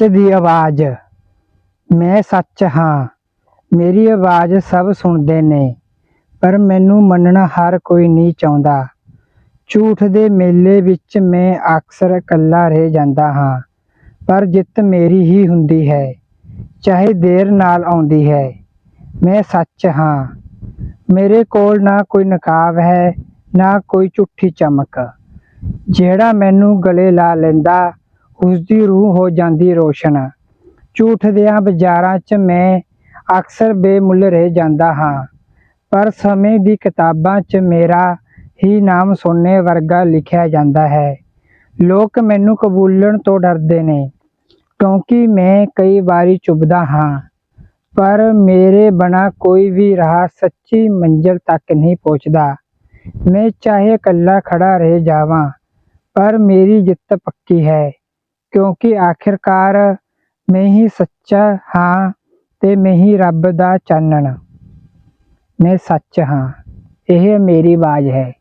ਸੱਚ ਦੀ ਆਵਾਜ਼। ਮੈਂ ਸੱਚ ਹਾਂ। ਮੇਰੀ ਆਵਾਜ਼ ਸਭ ਸੁਣਦੇ ਨੇ, ਪਰ ਮੈਨੂੰ ਮੰਨਣਾ ਹਰ ਕੋਈ ਨਹੀਂ ਚਾਹੁੰਦਾ। ਝੂਠ ਦੇ ਮੇਲੇ ਵਿੱਚ ਮੈਂ ਅਕਸਰ ਇਕੱਲਾ ਰਹਿ ਜਾਂਦਾ ਹਾਂ, ਪਰ ਜਿੱਤ ਮੇਰੀ ਹੀ ਹੁੰਦੀ ਹੈ, ਚਾਹੇ ਦੇਰ ਨਾਲ ਆਉਂਦੀ ਹੈ। ਮੈਂ ਸੱਚ ਹਾਂ। ਮੇਰੇ ਕੋਲ ਨਾ ਕੋਈ ਨਕਾਬ ਹੈ, ਨਾ ਕੋਈ ਝੂਠੀ ਚਮਕ। ਜਿਹੜਾ ਮੈਨੂੰ ਗਲੇ ਲਾ ਲੈਂਦਾ ਉਸ ਦੀ ਰੂਹ ਹੋ ਜਾਂਦੀ ਰੋਸ਼ਨ। ਝੂਠ ਦਿਆਂ ਬਾਜ਼ਾਰਾਂ 'ਚ ਮੈਂ ਅਕਸਰ ਬੇਮੁੱਲ ਰਹਿ ਜਾਂਦਾ ਹਾਂ, ਪਰ ਸਮੇਂ ਦੀ ਕਿਤਾਬਾਂ 'ਚ ਮੇਰਾ ਹੀ ਨਾਮ ਸੋਨੇ ਵਰਗਾ ਲਿਖਿਆ ਜਾਂਦਾ ਹੈ। ਲੋਕ ਮੈਨੂੰ ਕਬੂਲਣ ਤੋਂ ਡਰਦੇ ਨੇ, ਕਿਉਂਕਿ ਮੈਂ ਕਈ ਵਾਰੀ ਚੁੱਭਦਾ ਹਾਂ, ਪਰ ਮੇਰੇ ਬਣਾ ਕੋਈ ਵੀ ਰਾਹ ਸੱਚੀ ਮੰਜ਼ਿਲ ਤੱਕ ਨਹੀਂ ਪਹੁੰਚਦਾ। ਮੈਂ ਚਾਹੇ ਇਕੱਲਾ ਖੜਾ ਰਹਿ ਜਾਵਾਂ, ਪਰ ਮੇਰੀ ਜਿੱਤ ਪੱਕੀ ਹੈ। ਕਿਉਂਕਿ ਆਖਿਰਕਾਰ ਮੈਂ ਹੀ ਸੱਚਾ ਹਾਂ ਤੇ ਮੈਂ ਹੀ ਰੱਬ ਦਾ ਚਾਨਣ। ਮੈਂ ਸੱਚ ਹਾਂ, ਇਹ ਮੇਰੀ ਆਵਾਜ਼ ਹੈ।